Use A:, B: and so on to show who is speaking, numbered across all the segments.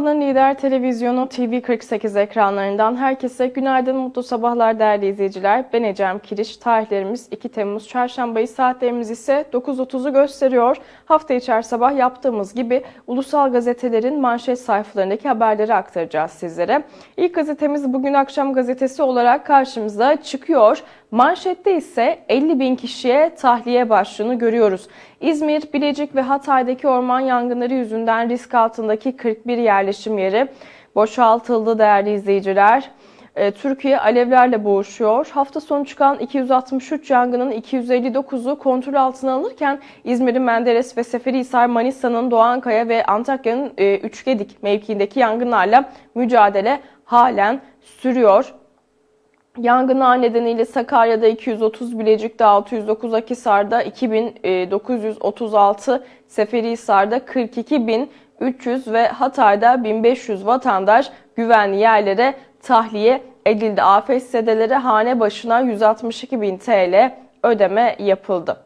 A: Muğla'nın lider televizyonu TV48 ekranlarından herkese günaydın, mutlu sabahlar değerli izleyiciler. Ben Ecem Kiriş. Tarihlerimiz 2 Temmuz Çarşambayı saatlerimiz ise 9.30'u gösteriyor. Hafta içi her sabah yaptığımız gibi ulusal gazetelerin manşet sayfalarındaki haberleri aktaracağız sizlere. İlk gazetemiz bugün akşam gazetesi olarak karşımıza çıkıyor. Manşette ise 50 bin kişiye tahliye başlığını görüyoruz. İzmir, Bilecik ve Hatay'daki orman yangınları yüzünden risk altındaki 41 yerleşim yeri boşaltıldı değerli izleyiciler. Ee, Türkiye alevlerle boğuşuyor. Hafta sonu çıkan 263 yangının 259'u kontrol altına alınırken İzmir'in Menderes ve Seferihisar, Manisa'nın Doğankaya ve Antakya'nın e, Üçgedik mevkiindeki yangınlarla mücadele halen sürüyor. Yangınlar nedeniyle Sakarya'da 230, Bilecik'te 609, Akhisar'da 2936, Seferihisar'da 42.300 ve Hatay'da 1500 vatandaş güvenli yerlere tahliye edildi. Afet sedeleri hane başına 162.000 TL ödeme yapıldı.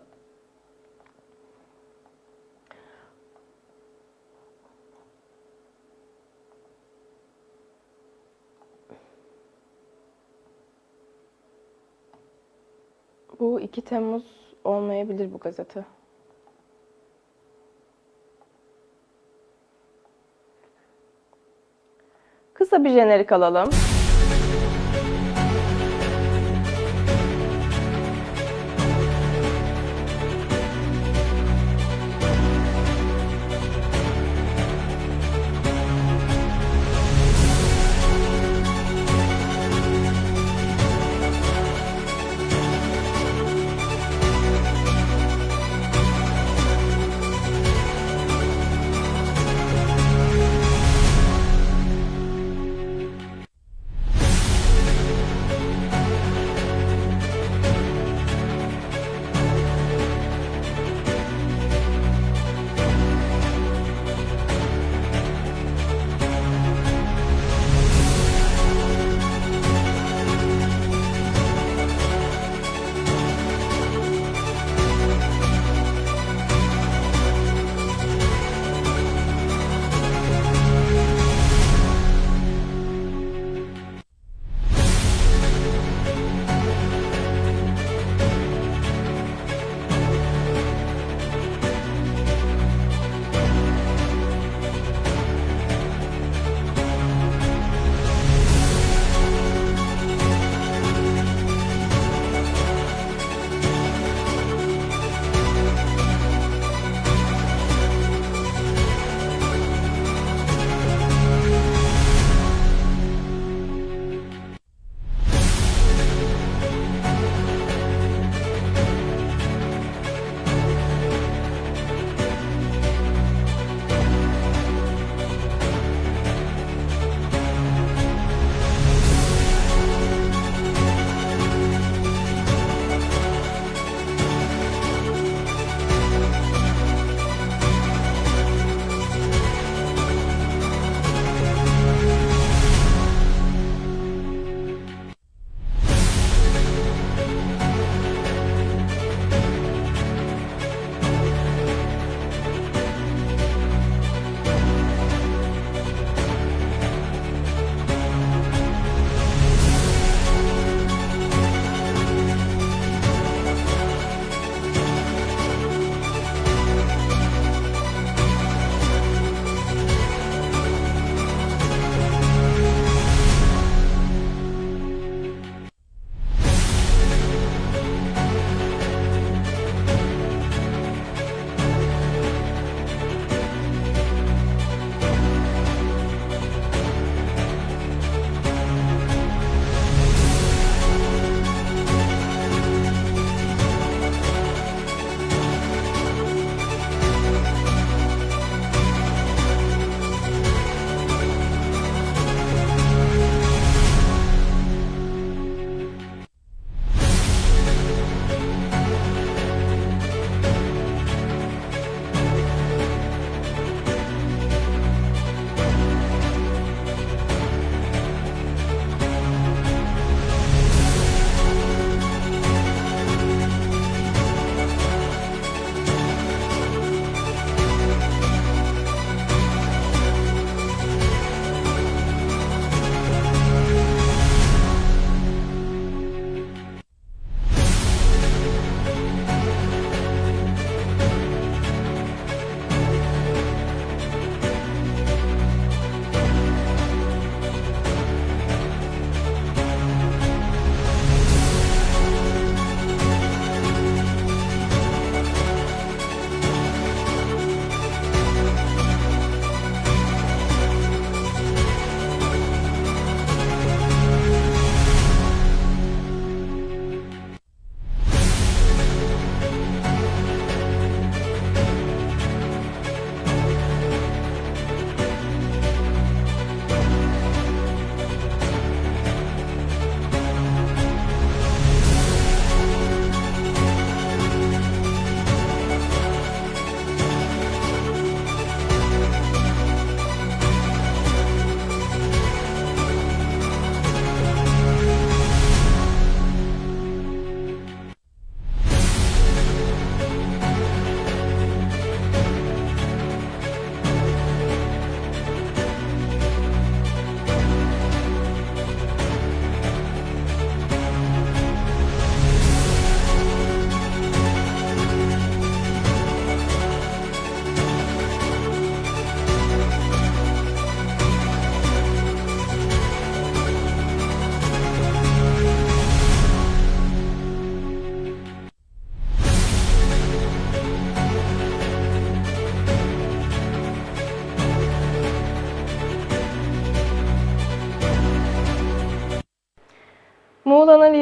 A: Bu 2 Temmuz olmayabilir bu gazete. Kısa bir jenerik alalım.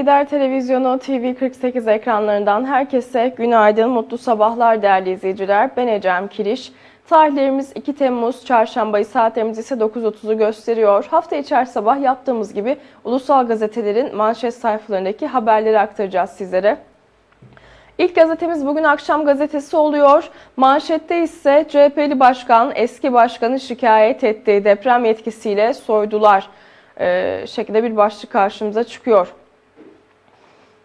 A: Lider Televizyonu TV48 ekranlarından herkese günaydın, mutlu sabahlar değerli izleyiciler. Ben Ecem Kiriş. Tarihlerimiz 2 Temmuz Çarşambayı saatlerimiz ise 9.30'u gösteriyor. Hafta içi her sabah yaptığımız gibi ulusal gazetelerin manşet sayfalarındaki haberleri aktaracağız sizlere. İlk gazetemiz bugün akşam gazetesi oluyor. Manşette ise CHP'li başkan eski başkanı şikayet ettiği deprem yetkisiyle soydular e, şekilde bir başlık karşımıza çıkıyor.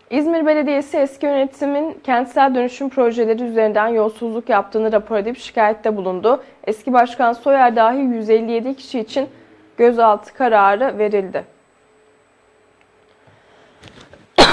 A: İzmir Belediyesi eski yönetimin kentsel dönüşüm projeleri üzerinden yolsuzluk yaptığını rapor edip şikayette bulundu. Eski başkan Soyer dahi 157 kişi için gözaltı kararı verildi.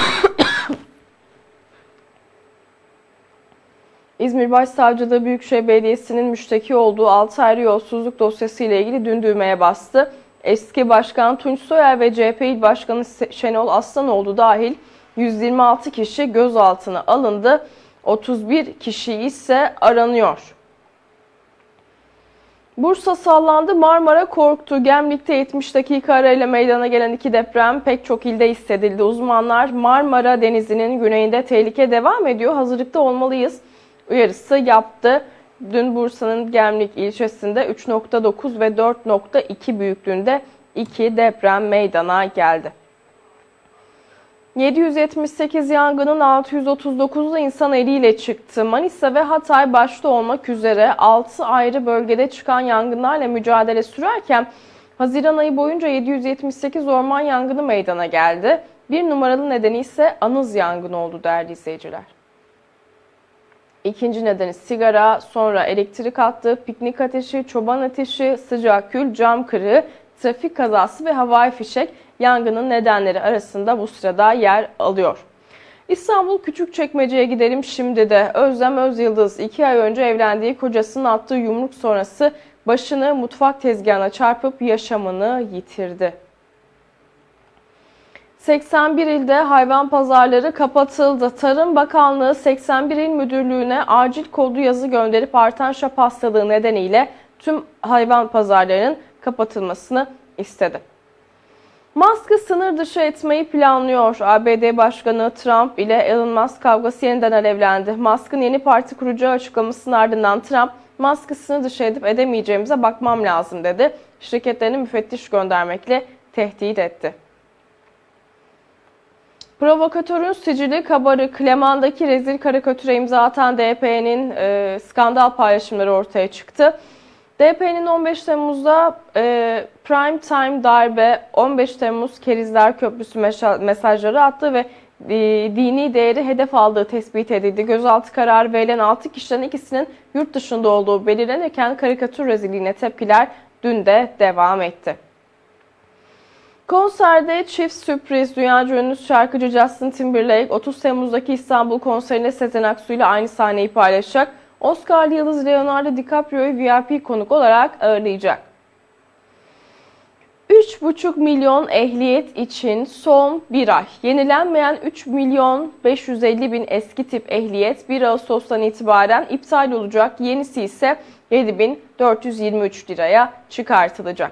A: İzmir Başsavcılığı Büyükşehir Belediyesi'nin müşteki olduğu 6 ayrı yolsuzluk dosyası ile ilgili dün düğmeye bastı. Eski Başkan Tunç Soyer ve CHP İl Başkanı Şenol Aslanoğlu dahil 126 kişi gözaltına alındı. 31 kişi ise aranıyor. Bursa sallandı, Marmara korktu. Gemlik'te 70 dakika arayla meydana gelen iki deprem pek çok ilde hissedildi. Uzmanlar Marmara Denizi'nin güneyinde tehlike devam ediyor, hazırlıkta olmalıyız uyarısı yaptı. Dün Bursa'nın Gemlik ilçesinde 3.9 ve 4.2 büyüklüğünde iki deprem meydana geldi. 778 yangının 639'u insan eliyle çıktı. Manisa ve Hatay başta olmak üzere 6 ayrı bölgede çıkan yangınlarla mücadele sürerken Haziran ayı boyunca 778 orman yangını meydana geldi. Bir numaralı nedeni ise anız yangını oldu değerli izleyiciler. İkinci nedeni sigara, sonra elektrik hattı, piknik ateşi, çoban ateşi, sıcak kül, cam kırığı, trafik kazası ve havai fişek yangının nedenleri arasında bu sırada yer alıyor. İstanbul Küçükçekmece'ye gidelim şimdi de. Özlem Özyıldız iki ay önce evlendiği kocasının attığı yumruk sonrası başını mutfak tezgahına çarpıp yaşamını yitirdi. 81 ilde hayvan pazarları kapatıldı. Tarım Bakanlığı 81 il müdürlüğüne acil kodu yazı gönderip artan şap hastalığı nedeniyle tüm hayvan pazarlarının kapatılmasını istedi. Musk'ı sınır dışı etmeyi planlıyor. ABD Başkanı Trump ile Elon Musk kavgası yeniden alevlendi. Musk'ın yeni parti kuracağı açıklamasının ardından Trump, Musk'ı sınır dışı edip edemeyeceğimize bakmam lazım dedi. Şirketlerini müfettiş göndermekle tehdit etti. Provokatörün sicili kabarık. Leman'daki rezil karikatüre imza atan DP'nin e, skandal paylaşımları ortaya çıktı. DP'nin 15 Temmuz'da e, prime time darbe, 15 Temmuz Kerizler Köprüsü mesajları attı ve e, dini değeri hedef aldığı tespit edildi. Gözaltı kararı verilen 6 kişiden ikisinin yurt dışında olduğu belirlenirken karikatür rezilliğine tepkiler dün de devam etti. Konserde çift sürpriz dünyaca ünlü şarkıcı Justin Timberlake 30 Temmuz'daki İstanbul konserinde Sezen Aksu ile aynı sahneyi paylaşacak. Oscar'lı yıldız Leonardo DiCaprio'yu VIP konuk olarak ağırlayacak. 3,5 milyon ehliyet için son bir ay. Yenilenmeyen 3 milyon 550 bin eski tip ehliyet 1 Ağustos'tan itibaren iptal olacak. Yenisi ise 7423 liraya çıkartılacak.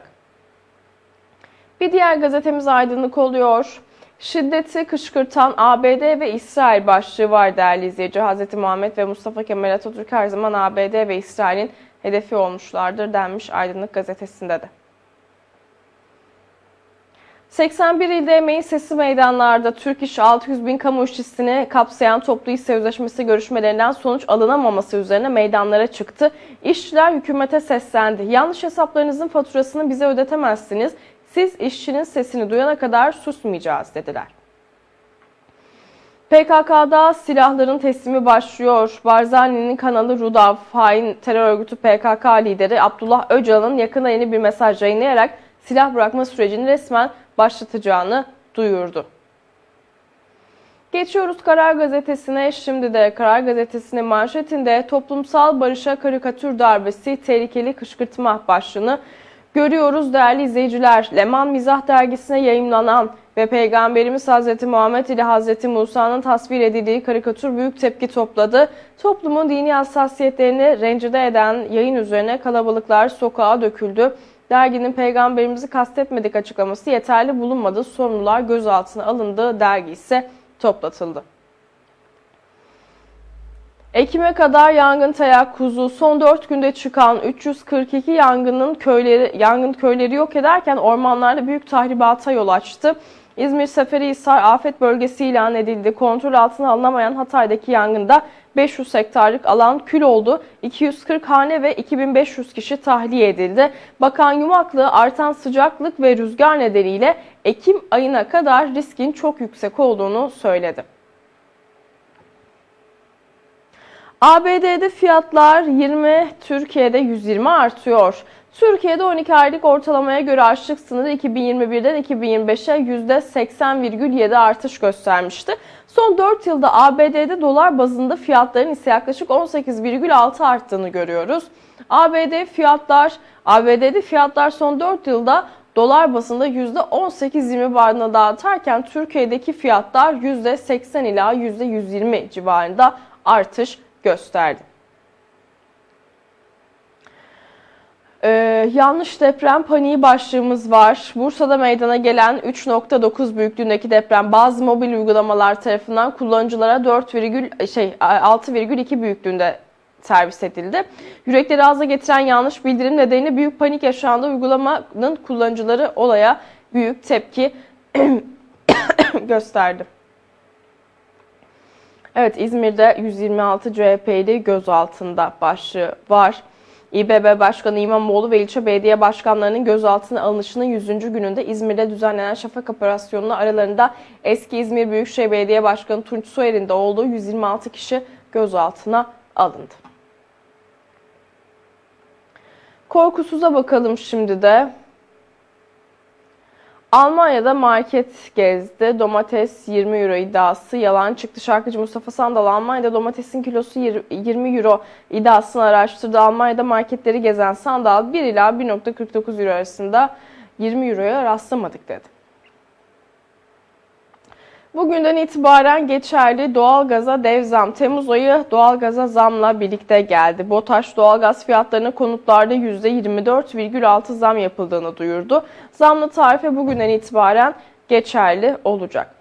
A: Bir diğer gazetemiz aydınlık oluyor. Şiddeti kışkırtan ABD ve İsrail başlığı var değerli izleyici. Hz. Muhammed ve Mustafa Kemal Atatürk her zaman ABD ve İsrail'in hedefi olmuşlardır denmiş Aydınlık gazetesinde de. 81 ilde emeğin sesi meydanlarda Türk İş 600 bin kamu işçisini kapsayan toplu iş sözleşmesi görüşmelerinden sonuç alınamaması üzerine meydanlara çıktı. İşçiler hükümete seslendi. Yanlış hesaplarınızın faturasını bize ödetemezsiniz. Siz işçinin sesini duyana kadar susmayacağız dediler. PKK'da silahların teslimi başlıyor. Barzani'nin kanalı Rudav, hain terör örgütü PKK lideri Abdullah Öcalan'ın yakında yeni bir mesaj yayınlayarak silah bırakma sürecini resmen başlatacağını duyurdu. Geçiyoruz Karar Gazetesi'ne. Şimdi de Karar Gazetesi'nin manşetinde toplumsal barışa karikatür darbesi tehlikeli kışkırtma başlığını görüyoruz değerli izleyiciler. Leman Mizah dergisine yayımlanan ve Peygamberimiz Hz. Muhammed ile Hz. Musa'nın tasvir edildiği karikatür büyük tepki topladı. Toplumun dini hassasiyetlerini rencide eden yayın üzerine kalabalıklar sokağa döküldü. Derginin peygamberimizi kastetmedik açıklaması yeterli bulunmadı. Sorumlular gözaltına alındı. Dergi ise toplatıldı. Ekim'e kadar yangın teyakkuzu son 4 günde çıkan 342 yangının köyleri yangın köyleri yok ederken ormanlarda büyük tahribata yol açtı. İzmir Seferihisar afet bölgesi ilan edildi. Kontrol altına alınamayan Hatay'daki yangında 500 hektarlık alan kül oldu. 240 hane ve 2500 kişi tahliye edildi. Bakan Yumaklı artan sıcaklık ve rüzgar nedeniyle Ekim ayına kadar riskin çok yüksek olduğunu söyledi. ABD'de fiyatlar 20, Türkiye'de 120 artıyor. Türkiye'de 12 aylık ortalamaya göre açlık sınırı 2021'den 2025'e %80,7 artış göstermişti. Son 4 yılda ABD'de dolar bazında fiyatların ise yaklaşık 18,6 arttığını görüyoruz. ABD fiyatlar ABD'de fiyatlar son 4 yılda dolar bazında %18-20 bandına dağıtarken Türkiye'deki fiyatlar %80 ila %120 civarında artış gösterdi. Ee, yanlış deprem paniği başlığımız var. Bursa'da meydana gelen 3.9 büyüklüğündeki deprem bazı mobil uygulamalar tarafından kullanıcılara 4, şey 6,2 büyüklüğünde servis edildi. Yürekleri ağza getiren yanlış bildirim nedeniyle büyük panik yaşandı. Uygulamanın kullanıcıları olaya büyük tepki gösterdi. Evet İzmir'de 126 CHP'li gözaltında başlığı var. İBB Başkanı İmamoğlu ve ilçe belediye başkanlarının gözaltına alınışının 100. gününde İzmir'de düzenlenen şafak operasyonuna aralarında eski İzmir Büyükşehir Belediye Başkanı Tunç Soyer'in de olduğu 126 kişi gözaltına alındı. Korkusuza bakalım şimdi de. Almanya'da market gezdi. Domates 20 euro iddiası yalan çıktı. Şarkıcı Mustafa Sandal Almanya'da domatesin kilosu 20 euro iddiasını araştırdı. Almanya'da marketleri gezen Sandal 1 ila 1.49 euro arasında 20 euroya rastlamadık dedi. Bugünden itibaren geçerli doğalgaza dev zam. Temmuz ayı doğalgaza zamla birlikte geldi. BOTAŞ doğalgaz fiyatlarına konutlarda %24,6 zam yapıldığını duyurdu. Zamlı tarife bugünden itibaren geçerli olacak.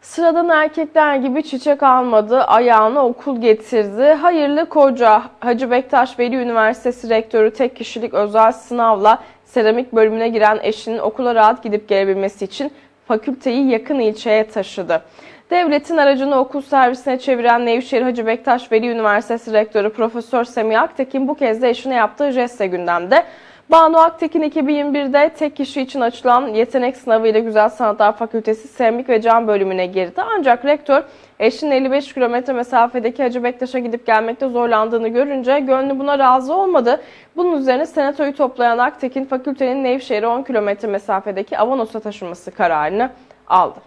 A: Sıradan erkekler gibi çiçek almadı, ayağına okul getirdi. Hayırlı koca Hacı Bektaş Veli Üniversitesi Rektörü tek kişilik özel sınavla seramik bölümüne giren eşinin okula rahat gidip gelebilmesi için fakülteyi yakın ilçeye taşıdı. Devletin aracını okul servisine çeviren Nevşehir Hacı Bektaş Veli Üniversitesi Rektörü Profesör Semih Aktekin bu kez de eşine yaptığı jestle gündemde. Banu Aktekin 2021'de tek kişi için açılan yetenek sınavı ile Güzel Sanatlar Fakültesi Seramik ve Cam bölümüne girdi. Ancak rektör eşinin 55 kilometre mesafedeki Hacı Bektaş'a gidip gelmekte zorlandığını görünce gönlü buna razı olmadı. Bunun üzerine senatoyu toplayan Aktekin fakültenin Nevşehir'e 10 kilometre mesafedeki Avanos'a taşınması kararını aldı.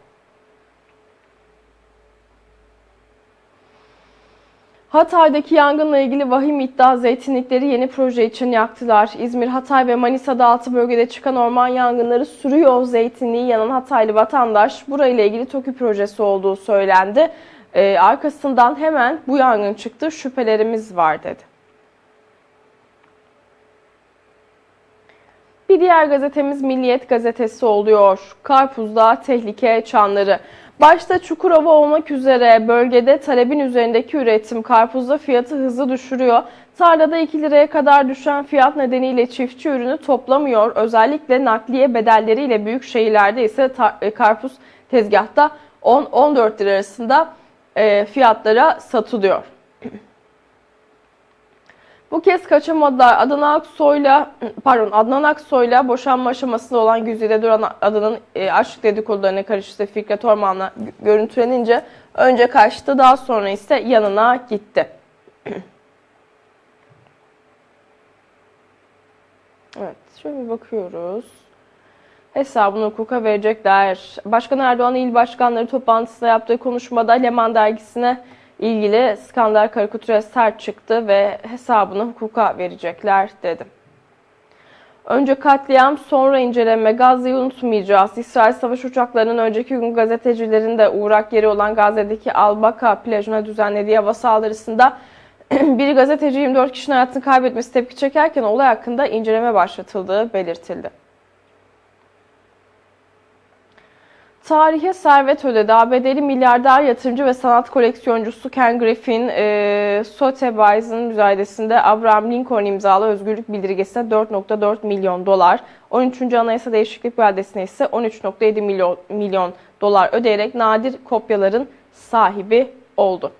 A: Hatay'daki yangınla ilgili vahim iddia zeytinlikleri yeni proje için yaktılar. İzmir, Hatay ve Manisa'da altı bölgede çıkan orman yangınları sürüyor. Zeytinliği yanan Hataylı vatandaş burayla ilgili TOKİ projesi olduğu söylendi. Ee, arkasından hemen bu yangın çıktı şüphelerimiz var dedi. Bir diğer gazetemiz Milliyet gazetesi oluyor. Karpuzda tehlike çanları. Başta Çukurova olmak üzere bölgede talebin üzerindeki üretim karpuzda fiyatı hızlı düşürüyor. Tarlada 2 liraya kadar düşen fiyat nedeniyle çiftçi ürünü toplamıyor. Özellikle nakliye bedelleriyle büyük şehirlerde ise e, karpuz tezgahta 10-14 lira arasında e, fiyatlara satılıyor. Bu kez kaçamadılar. Adnan Aksoy'la pardon Adnan Aksoy'la boşanma aşamasında olan Güzide Duran adının e, aşk dedikodularına karıştı Fikret Orman'la görüntülenince önce kaçtı daha sonra ise yanına gitti. evet şöyle bir bakıyoruz. Hesabını hukuka verecekler. Başkan Erdoğan il başkanları toplantısında yaptığı konuşmada Leman dergisine ilgili skandal karikatüre sert çıktı ve hesabını hukuka verecekler dedi. Önce katliam, sonra inceleme, Gazze'yi unutmayacağız. İsrail savaş uçaklarının önceki gün gazetecilerin de uğrak yeri olan Gazze'deki Al-Baka plajına düzenlediği hava saldırısında bir gazeteci 24 kişinin hayatını kaybetmesi tepki çekerken olay hakkında inceleme başlatıldığı belirtildi. Tarihe servet ödedi. ABD'li milyarder yatırımcı ve sanat koleksiyoncusu Ken Griffin, e, Sotheby's'ın müzayedesinde Abraham Lincoln imzalı özgürlük bildirgesine 4.4 milyon dolar, 13. Anayasa Değişiklik Beldesi'ne ise 13.7 milyon, milyon dolar ödeyerek nadir kopyaların sahibi oldu.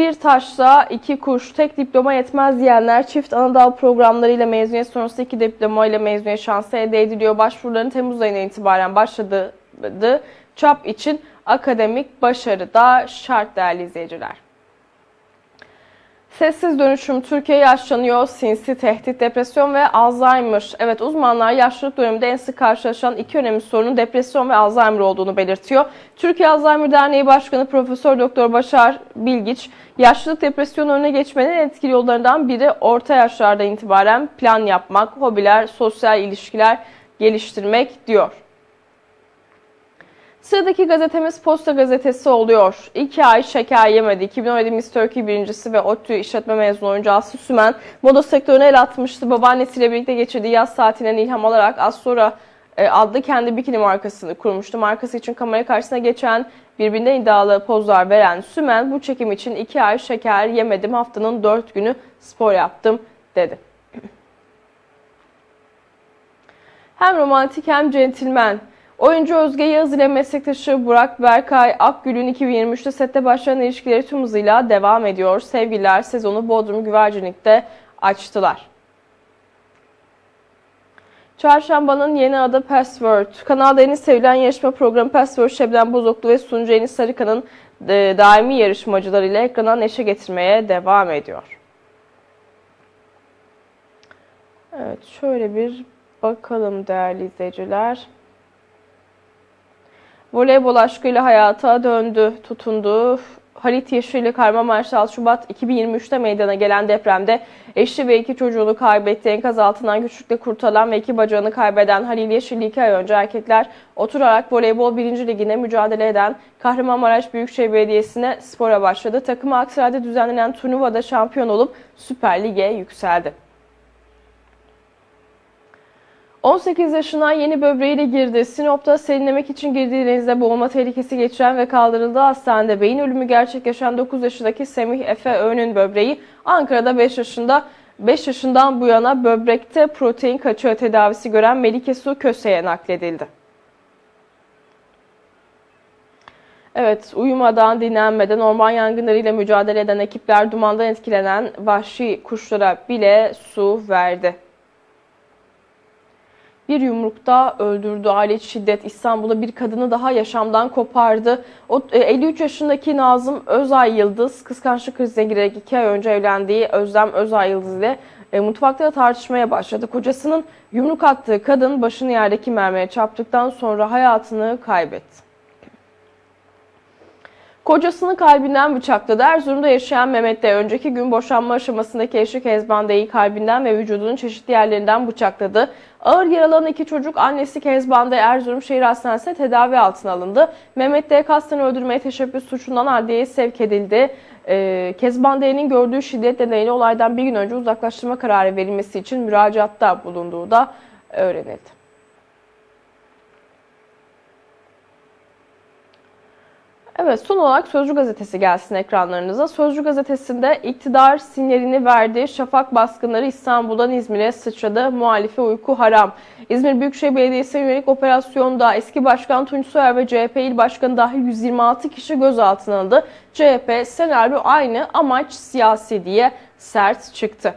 A: Bir taşla iki kuş, tek diploma yetmez diyenler çift anadal programlarıyla mezuniyet sonrası iki diploma ile mezuniyet şansı elde ediliyor. Başvuruların Temmuz ayına itibaren başladığı çap için akademik başarı da şart değerli izleyiciler. Sessiz dönüşüm Türkiye yaşlanıyor, sinsi tehdit, depresyon ve Alzheimer. Evet uzmanlar yaşlılık döneminde en sık karşılaşılan iki önemli sorunun depresyon ve Alzheimer olduğunu belirtiyor. Türkiye Alzheimer Derneği Başkanı Profesör Doktor Başar Bilgiç, yaşlılık depresyonu önüne geçmenin etkili yollarından biri orta yaşlarda itibaren plan yapmak, hobiler, sosyal ilişkiler geliştirmek diyor. Sıradaki gazetemiz Posta Gazetesi oluyor. İki ay şeker yemedi. 2017 Miss Turkey birincisi ve ODTÜ işletme mezunu oyuncu Aslı Sümen moda sektörüne el atmıştı. Babaannesiyle birlikte geçirdiği yaz tatiline ilham alarak az sonra e, adlı kendi bikini markasını kurmuştu. Markası için kamera karşısına geçen birbirinden iddialı pozlar veren Sümen bu çekim için iki ay şeker yemedim haftanın dört günü spor yaptım dedi. Hem romantik hem centilmen. Oyuncu Özge Yağız ile meslektaşı Burak Berkay Akgül'ün 2023'te sette başlayan ilişkileri tüm hızıyla devam ediyor. Sevgililer sezonu Bodrum Güvercinlik'te açtılar. Çarşamba'nın yeni adı Password. Kanalda en sevilen yarışma programı Password Şebnem Bozoklu ve sunucu Enis Sarıkan'ın e, daimi yarışmacılarıyla ekrana neşe getirmeye devam ediyor. Evet şöyle bir bakalım değerli izleyiciler. Voleybol aşkıyla hayata döndü, tutundu. Halit Yeşil ile Kahramanmaraş'ta 6 Şubat 2023'te meydana gelen depremde eşi ve iki çocuğunu kaybetti. Enkaz altından güçlükle kurtulan ve iki bacağını kaybeden Halil Yeşil iki ay önce erkekler oturarak voleybol 1. ligine mücadele eden Kahramanmaraş Büyükşehir Belediyesi'ne spora başladı. Takımı Aksaray'da düzenlenen turnuvada şampiyon olup Süper Lig'e yükseldi. 18 yaşına yeni böbreğiyle girdi. Sinop'ta serinlemek için girdiği denizde boğulma tehlikesi geçiren ve kaldırıldığı hastanede beyin ölümü gerçekleşen 9 yaşındaki Semih Efe Öğün'ün böbreği Ankara'da 5 yaşında 5 yaşından bu yana böbrekte protein kaçağı tedavisi gören Melike Su Köse'ye nakledildi. Evet, uyumadan, dinlenmeden orman yangınlarıyla mücadele eden ekipler dumandan etkilenen vahşi kuşlara bile su verdi bir yumrukta öldürdü. Aile şiddet İstanbul'da bir kadını daha yaşamdan kopardı. O 53 e, yaşındaki Nazım Özay Yıldız kıskançlık krizine girerek iki ay önce evlendiği Özlem Özay Yıldız ile e, mutfakta tartışmaya başladı. Kocasının yumruk attığı kadın başını yerdeki mermiye çarptıktan sonra hayatını kaybetti. Kocasını kalbinden bıçakladı. Erzurum'da yaşayan Mehmet de önceki gün boşanma aşamasındaki eşi Kezban D'yi kalbinden ve vücudunun çeşitli yerlerinden bıçakladı. Ağır yaralanan iki çocuk annesi Kezban D Erzurum Şehir Hastanesi'ne tedavi altına alındı. Mehmet D kasten öldürmeye teşebbüs suçundan adliyeye sevk edildi. Ee, Kezban D'nin gördüğü şiddet nedeniyle olaydan bir gün önce uzaklaştırma kararı verilmesi için müracaatta bulunduğu da öğrenildi. Evet son olarak Sözcü Gazetesi gelsin ekranlarınıza. Sözcü Gazetesi'nde iktidar sinyalini verdi. Şafak baskınları İstanbul'dan İzmir'e sıçradı. Muhalife uyku haram. İzmir Büyükşehir Belediyesi'ne yönelik operasyonda eski başkan Tunç Soyer ve CHP il başkanı dahil 126 kişi gözaltına alındı. CHP senaryo aynı amaç siyasi diye sert çıktı.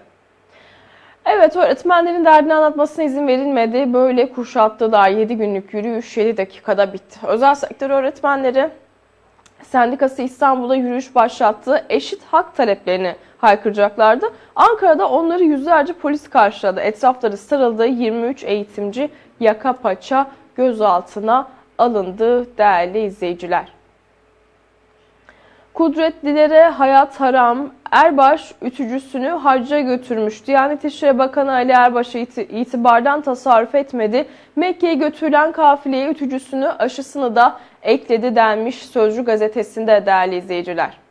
A: Evet öğretmenlerin derdini anlatmasına izin verilmedi. Böyle kuşattılar. 7 günlük yürüyüş 7 dakikada bitti. Özel sektör öğretmenleri Sendikası İstanbul'da yürüyüş başlattı. Eşit hak taleplerini haykıracaklardı. Ankara'da onları yüzlerce polis karşıladı. Etrafları sarıldı. 23 eğitimci yaka paça gözaltına alındı değerli izleyiciler. Kudretlilere hayat haram, Erbaş ütücüsünü hacca götürmüş. Diyanet İşleri Bakanı Ali Erbaş itibardan tasarruf etmedi. Mekke'ye götürülen kafileye ütücüsünü aşısını da ekledi denmiş Sözcü gazetesinde değerli izleyiciler.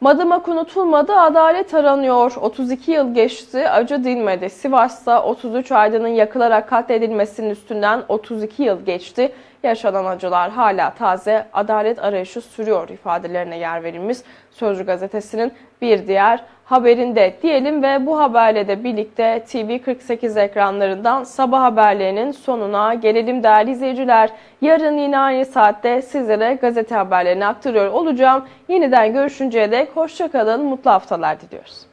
A: Madımak unutulmadı, adalet aranıyor. 32 yıl geçti, acı dinmedi. Sivas'ta 33 aydının yakılarak katledilmesinin üstünden 32 yıl geçti. Yaşanan acılar hala taze, adalet arayışı sürüyor ifadelerine yer verilmiş. Sözcü gazetesinin bir diğer haberinde diyelim ve bu haberle de birlikte TV48 ekranlarından sabah haberlerinin sonuna gelelim değerli izleyiciler. Yarın yine aynı saatte sizlere gazete haberlerini aktarıyor olacağım. Yeniden görüşünceye dek hoşçakalın, mutlu haftalar diliyoruz.